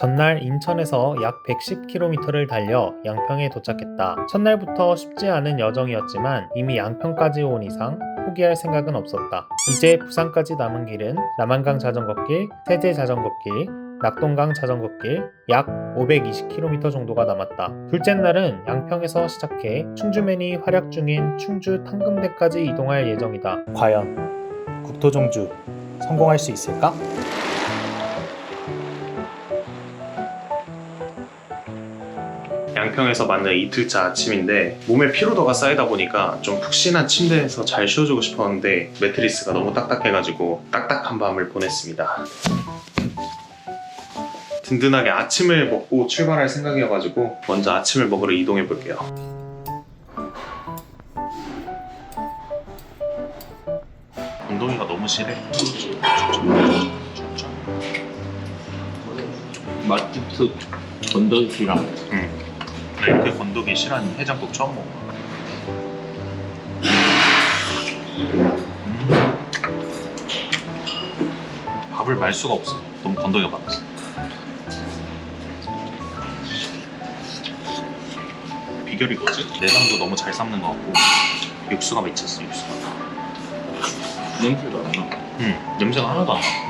전날 인천에서 약 110km를 달려 양평에 도착했다. 첫날부터 쉽지 않은 여정이었지만 이미 양평까지 온 이상 포기할 생각은 없었다. 이제 부산까지 남은 길은 남한강 자전거길, 세제 자전거길, 낙동강 자전거길 약 520km 정도가 남았다. 둘째 날은 양평에서 시작해 충주맨이 활약 중인 충주 탕금대까지 이동할 예정이다. 과연 국토종주 성공할 수 있을까? 양평에서 맞는 이틀차 아침인데 몸에 피로도가 쌓이다 보니까 좀 푹신한 침대에서 잘 쉬어주고 싶었는데 매트리스가 너무 딱딱해가지고 딱딱한 밤을 보냈습니다. 든든하게 아침을 먹고 출발할 생각이어가지고 먼저 아침을 먹으러 이동해 볼게요. 엉덩이가 너무 실해. 맛집스 건더기랑 응. 나 이렇게 건더기 실한 해장국 처음 먹어. 음. 밥을 말 수가 없어. 너무 건더기가 많았어. 비결이 뭐지? 내장도 너무 잘 삶는 것 같고 육수가 미쳤어 육수가. 냄새가 안 나. 응. 냄새가 하나도 안 나.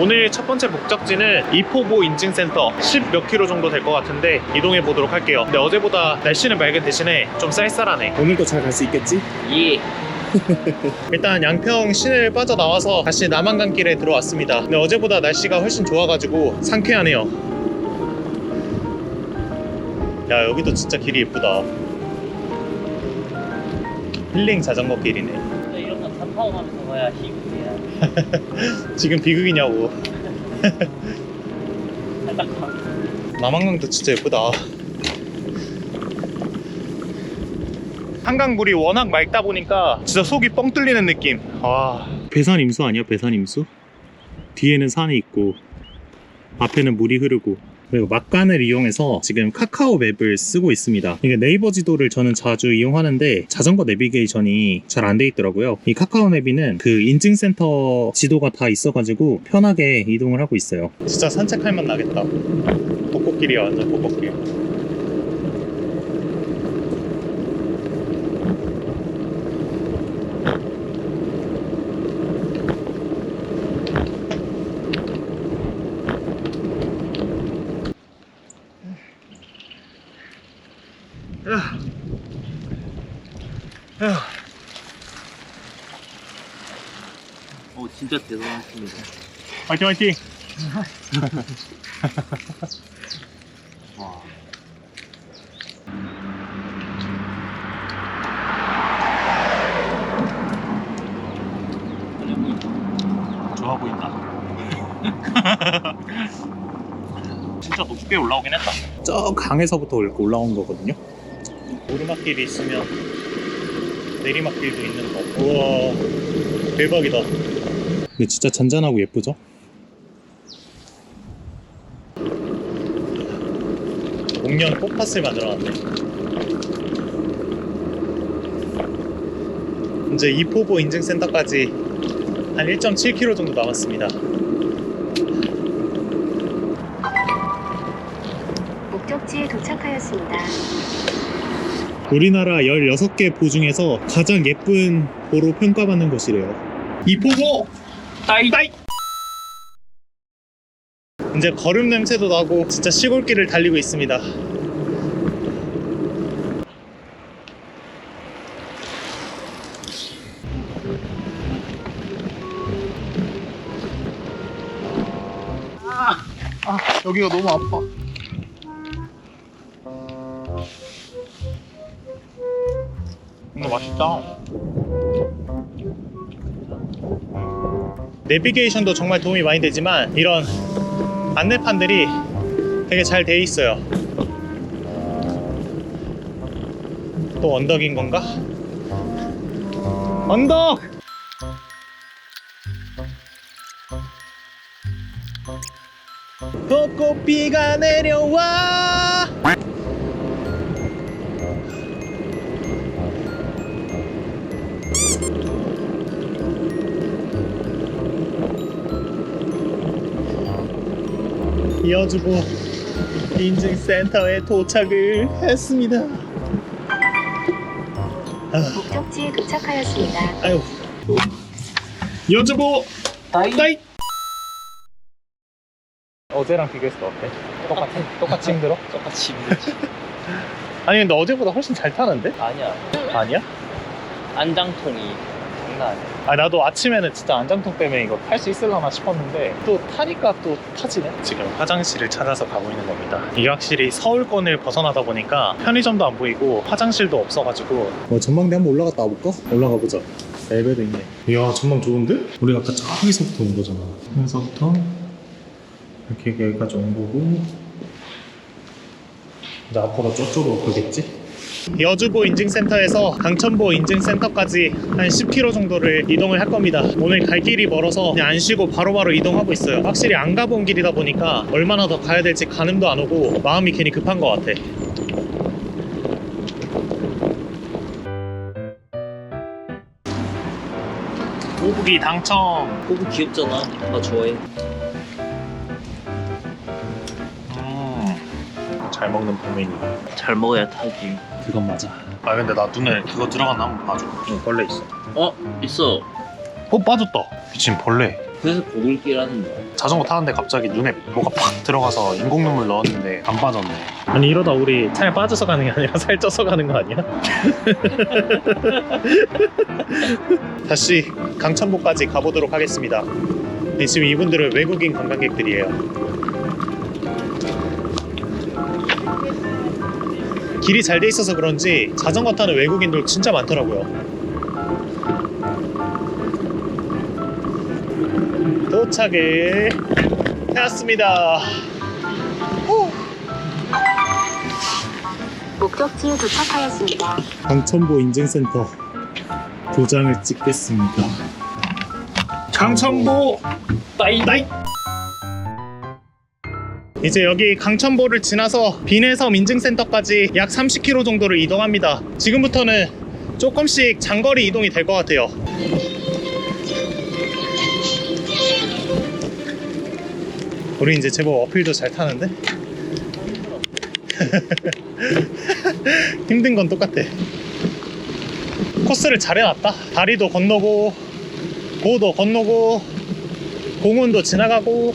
오늘 첫 번째 목적지는 이포보 인증센터 10 몇 킬로 정도 될 것 같은데 이동해 보도록 할게요. 근데 어제보다 날씨는 맑은 대신에 좀 쌀쌀하네. 오늘도 잘 갈 수 있겠지? 예. 일단 양평 시내를 빠져나와서 다시 남한강길에 들어왔습니다. 근데 어제보다 날씨가 훨씬 좋아가지고 상쾌하네요. 야 여기도 진짜 길이 예쁘다. 힐링 자전거 길이네. 이런 거 탑하고하면서 가야 희극이야. 지금 비극이냐고. 살짝 남한강도 진짜 예쁘다. 한강 물이 워낙 맑다 보니까 진짜 속이 뻥 뚫리는 느낌. 와. 배산 임수 아니야? 배산 임수? 뒤에는 산이 있고 앞에는 물이 흐르고 그리고 막간을 이용해서 지금 카카오 맵을 쓰고 있습니다. 이게 네이버 지도를 저는 자주 이용하는데 자전거 내비게이션이 잘 안 돼 있더라고요. 이 카카오 맵이는 그 인증센터 지도가 다 있어가지고 편하게 이동을 하고 있어요. 진짜 산책할 만 나겠다. 벚꽃길이야 완전 벚꽃길. 진짜 대단하십니다. 화이팅 화이팅! 와. 좋아 보인다. 진짜 높게 올라오긴 했다. 저 강에서부터 이렇게 올라온 거거든요. 오르막길이 있으면 내리막길도 있는 거. 우와 대박이다. 근데 진짜 잔잔하고 예쁘죠? 공연 꽃밭을 만들어놨네. 이제 이포보 인증센터까지 한 1.7km 정도 남았습니다. 목적지에 도착하였습니다. 우리나라 16개 보 중에서 가장 예쁜 보로 평가받는 곳이래요. 이포보! 따이 따이! 이제 걸음 냄새도 나고 진짜 시골길을 달리고 있습니다. 아, 여기가 너무 아파. 근데 맛있다. 내비게이션도 정말 도움이 많이 되지만 이런 안내판들이 되게 잘 돼 있어요. 또 언덕인 건가? 언덕! 벚꽃비가 내려와 이어주고 인증센터에 도착을 했습니다. 목적지에 도착하였습니다. 아유. 이어주고 따이. 어제랑 비교했을 때 어때? 똑같아? 똑같이 힘들어? 똑같이 힘들지. 아니 근데 어제보다 훨씬 잘 타는데? 아니야. 아니야? 안장통이 장난 아니야. 아 나도 아침에는 진짜 안장통 때문에 이거 탈 수 있을려나 싶었는데 또 타니까 또 타지네 지금 화장실을 찾아서 가고 있는 겁니다 이게 확실히 서울권을 벗어나다 보니까 편의점도 안 보이고 화장실도 없어가지고 뭐 전망대 한번 올라갔다 와볼까? 올라가 보자 엘베도 있네 이야 전망 좋은데? 우리가 아까 저기서부터 온 거잖아 여기서부터 이렇게 여기까지 온 거고 이제 앞으로 저쪽으로 가겠지? 여주보 인증센터에서 강천보 인증센터까지 한 10km 정도를 이동을 할 겁니다. 오늘 갈 길이 멀어서 그냥 안 쉬고 바로바로 이동하고 있어요. 확실히 안 가본 길이다 보니까 얼마나 더 가야 될지 가늠도 안 오고 마음이 괜히 급한 것 같아. 오북이 당첨. 호구 귀엽잖아. 나 좋아해. 잘 먹는 범인이. 잘 먹어야 타지. 그건 맞아. 아 근데 나 눈에 그거 들어갔나 한번 봐줘. 어, 벌레 있어. 어 있어. 어 빠졌다. 미친 벌레. 그래서 고글기라는 거야. 자전거 타는데 갑자기 눈에 뭐가 팍 들어가서 인공 눈물 넣었는데 안 빠졌네. 아니 이러다 우리 살 빠져서 가는 게 아니라 살 쪄서 가는 거 아니야? 다시 강천보까지 가보도록 하겠습니다. 네, 지금 이분들은 외국인 관광객들이에요. 길이 잘 돼 있어서 그런지 자전거 타는 외국인들 진짜 많더라고요. 도착을 해왔습니다. 목적지에 도착하였습니다. 강천보 인증센터 도장을 찍겠습니다. 강천보 따이 따이 이제 여기 강천보를 지나서 비내섬 인증센터까지 약 30km 정도를 이동합니다. 지금부터는 조금씩 장거리 이동이 될 것 같아요. 우리 이제 제법 어필도 잘 타는데? 힘든 건 똑같아. 코스를 잘 해놨다. 다리도 건너고, 고도 건너고, 공원도 지나가고.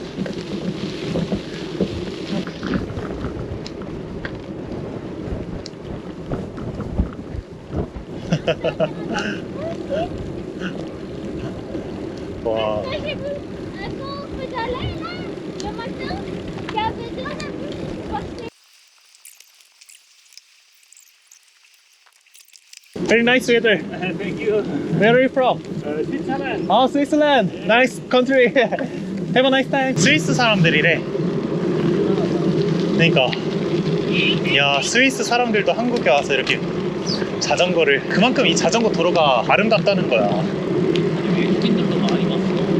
Amis. very nice weather. Thank you. Where are you from? 스위스land. 아, 스위스랜드. Nice country. Have a nice time. 스위스 사람들이래. 그러니까. 야, 스위스 사람들도 한국에 와서 이렇게 자전거를 그만큼 이 자전거 도로가 아름답다는 거야. 외국인들도 많이.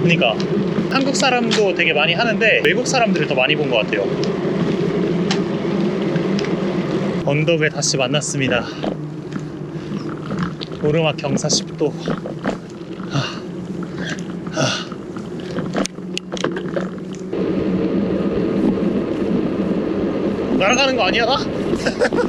그러니까 한국 사람도 되게 많이 하는데 외국 사람들을 더 많이 본 것 같아요. 언덕에 다시 만났습니다. 오르막 경사 10도. 날아가는 거 아니야 나?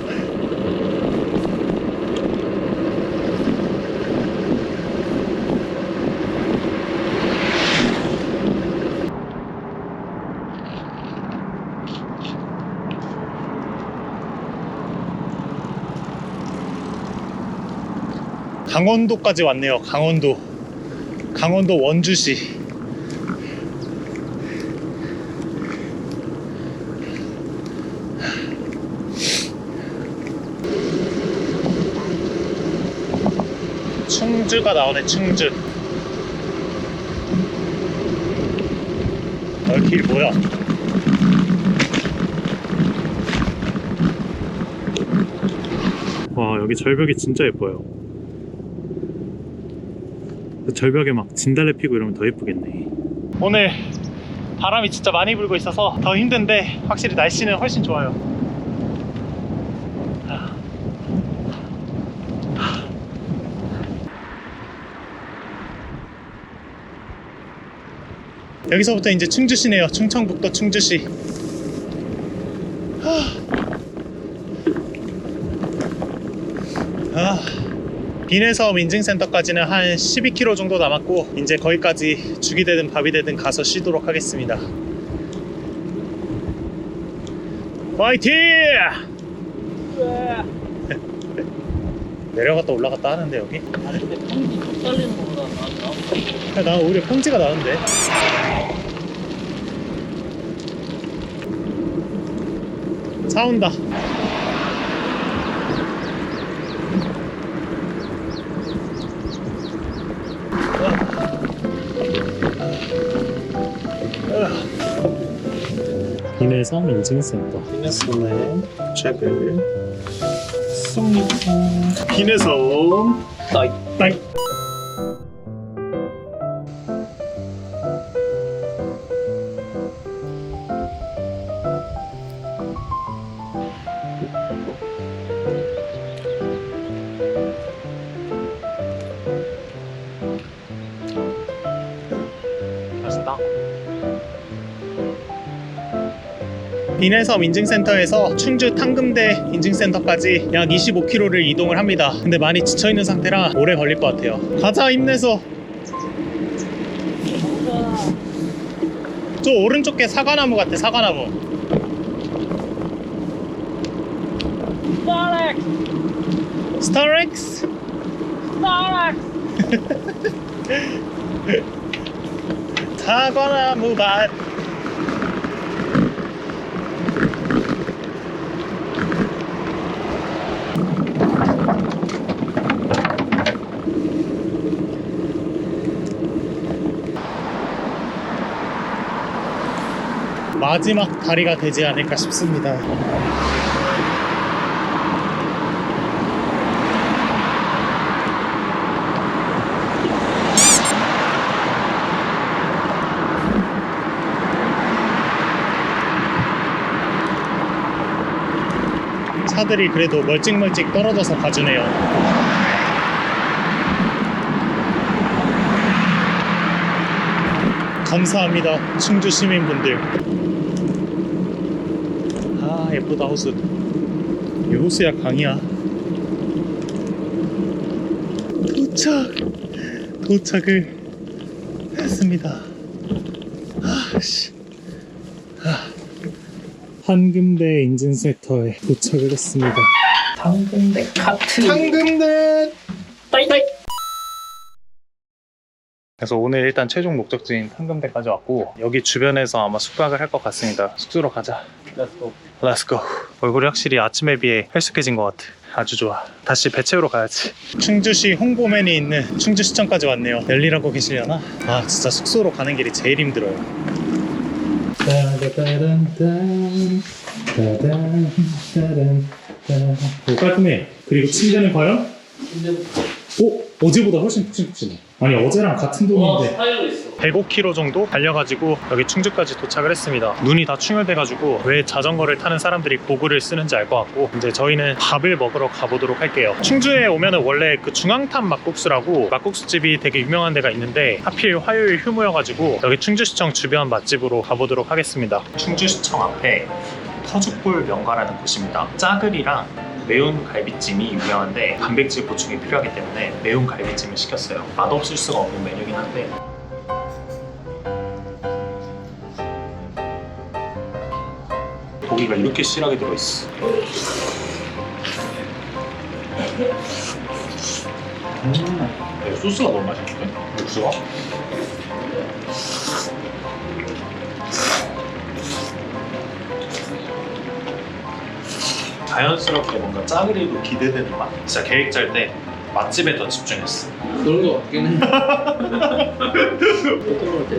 강원도까지 왔네요. 강원도. 강원도 원주시. 충주가 나오네, 충주. 어, 길 뭐야? 와, 여기 절벽이 진짜 예뻐요. 그 절벽에 막 진달래 피고 이러면 더 예쁘겠네. 오늘 바람이 진짜 많이 불고 있어서 더 힘든데 확실히 날씨는 훨씬 좋아요. 여기서부터 이제 충주시네요. 충청북도 충주시. 비내섬 인증센터까지는 한 12km 정도 남았고 이제 거기까지 죽이 되든 밥이 되든 가서 쉬도록 하겠습니다. 파이팅! 내려갔다 올라갔다 하는데 여기? 아니 근데 평지 쭉 달리는 것보다 나았나? 나 오히려 평지가 나은데. 차 온다. 비내섬 인증센터. 비내섬에 책을 쏩니다. 비내섬 따이. 따이. 비내섬 인증센터에서 충주 탕금대 인증센터까지 약 25km를 이동을 합니다. 근데 많이 지쳐있는 상태라 오래 걸릴 것 같아요. 가자 힘내서. 저 오른쪽 게 사과나무 같아 사과나무. 스타렉스! 스타렉스. 스타렉스! 사과나무 밭. 마지막 다리가 되지 않을까 싶습니다. 차들이 그래도 멀찍멀찍 떨어져서 가주네요. 감사합니다, 충주 시민분들. 아, 예쁘다, 호수. 이 호수야, 강이야. 도착! 도착을 했습니다. 아, 씨. 한금대 인증센터에 도착을 했습니다. 당근대 카트! 한금대! 따이따이! 그래서 오늘 일단 최종 목적지인 한금대까지 왔고 여기 주변에서 아마 숙박을 할 것 같습니다. 숙소로 가자. 렛츠고 렛츠고. 얼굴이 확실히 아침에 비해 헬쑥해진 것 같아. 아주 좋아. 다시 배 채우러 가야지. 충주시 홍보맨이 있는 충주시청까지 왔네요. 열일하고 계시려나? 아 진짜 숙소로 가는 길이 제일 힘들어요. 오, 깔끔해. 그리고 침대는 과연? 오, 어제보다 훨씬 푹신푹신해. 아니 어제랑 같은 와 돈인데. 스타일로 있어 105km 정도 달려가지고 여기 충주까지 도착을 했습니다. 눈이 다 충혈돼가지고 왜 자전거를 타는 사람들이 고글을 쓰는지 알 것 같고 이제 저희는 밥을 먹으러 가보도록 할게요. 충주에 오면은 원래 그 중앙탄 막국수라고 막국수집이 되게 유명한 데가 있는데 하필 화요일 휴무여가지고 여기 충주시청 주변 맛집으로 가보도록 하겠습니다. 충주시청 앞에 터죽골 명가라는 곳입니다. 짜글이랑 매운 갈비찜이 유명한데 단백질 보충이 필요하기 때문에 매운 갈비찜을 시켰어요. 맛없을 수가 없는 메뉴긴 한데 고기가 이렇게 실하게 들어있어. 음, 네, 소스가 너무 맛있는데? 육수가? 자연스럽게 뭔가 짜그리고 기대되는 맛. 진짜 계획 짤 때 맛집에 더 집중했어. 그런 거 같긴 해 어떤 거 같아?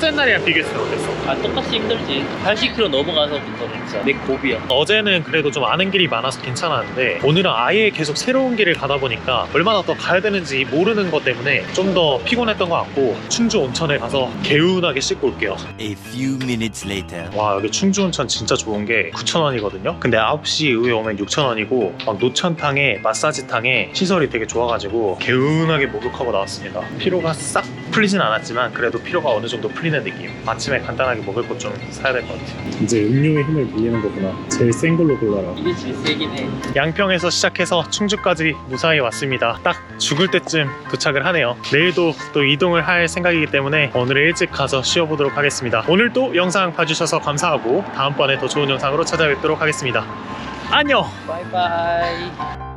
첫째 날이랑 비교했을 때 어땠어? 아 똑같이 힘들지. 80km 넘어가서부터는 진짜 내 고비야. 어제는 그래도 좀 아는 길이 많아서 괜찮았는데 오늘은 아예 계속 새로운 길을 가다 보니까 얼마나 더 가야 되는지 모르는 것 때문에 좀 더 피곤했던 것 같고 충주 온천에 가서 개운하게 씻고 올게요. A few minutes later. 와 여기 충주 온천 진짜 좋은 게 9,000원이거든요? 근데 9시 이후에 오면 6,000원이고 막 노천탕에 마사지탕에 시설이 되게 좋아가지고 개운하게 목욕하고 나왔습니다. 피로가 싹 풀리진 않았지만 그래도 피로가 어느 정도 풀리는 느낌 아침에 간단하게 먹을 것 좀 사야 될 것 같아요 이제 음료의 힘을 빌리는 거구나. 제일 센 걸로 골라라. 이게 제일 세긴 해 양평에서 시작해서 충주까지 무사히 왔습니다. 딱 죽을 때쯤 도착을 하네요. 내일도 또 이동을 할 생각이기 때문에 오늘 일찍 가서 쉬어보도록 하겠습니다. 오늘도 영상 봐주셔서 감사하고 다음번에 더 좋은 영상으로 찾아뵙도록 하겠습니다. 안녕! 바이바이